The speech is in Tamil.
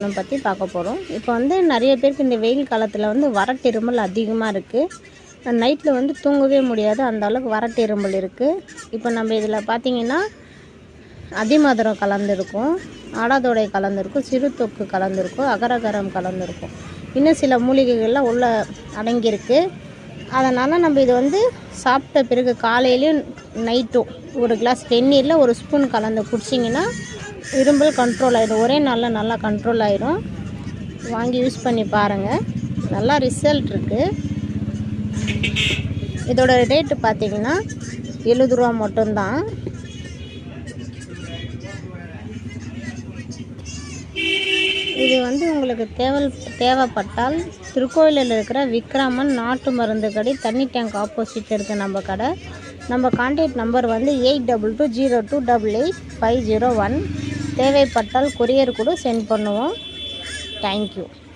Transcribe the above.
பற்றி பார்க்க போகிறோம் இப்போ வந்து நிறைய பேருக்கு இந்த வெயில் காலத்தில் வந்து வறட்டு இருமல் அதிகமாக இருக்குது நைட்டில் வந்து தூங்கவே முடியாது. அந்த அளவுக்கு வறட்டு இருமல் இருக்குது இப்போ நம்ம இதில் பார்த்திங்கன்னா அதிமதுரம் கலந்துருக்கும். ஆடாதோடை கலந்துருக்கும். சிறு தொக்கு கலந்துருக்கும். அகரகரம் கலந்துருக்கும். இன்னும் சில மூலிகைகள்லாம் உள்ளே அடங்கியிருக்கு. அதனால் நம்ம இது வந்து சாப்பிட்ட பிறகு காலையிலையும் நைட்டும் ஒரு கிளாஸ் வெந்நீரில் ஒரு ஸ்பூன் கலந்து குடிச்சிங்கன்னா இரும்பல் கண்ட்ரோல் ஆகிடும் ஒரே நாளில் நல்லா கண்ட்ரோல் ஆகிடும் வாங்கி யூஸ் பண்ணி பாருங்கள் நல்லா ரிசல்ட் இருக்குது இதோட ரேட்டு பார்த்தீங்கன்னா எழுபது ரூபா மட்டும்தான். இது வந்து உங்களுக்கு தேவை தேவைப்பட்டால் திருக்கோயிலில் இருக்கிற விக்ரமன் நாட்டு மருந்து கடை தண்ணி டேங்க் ஆப்போசிட் இருக்குது நம்ம கடை. நம்ம கான்டாக்ட் நம்பர் வந்து eight double two zero two double eight five zero one தேவைப்பட்டால் கொரியர் கூட சென்ட் பண்ணுவோம். Thank you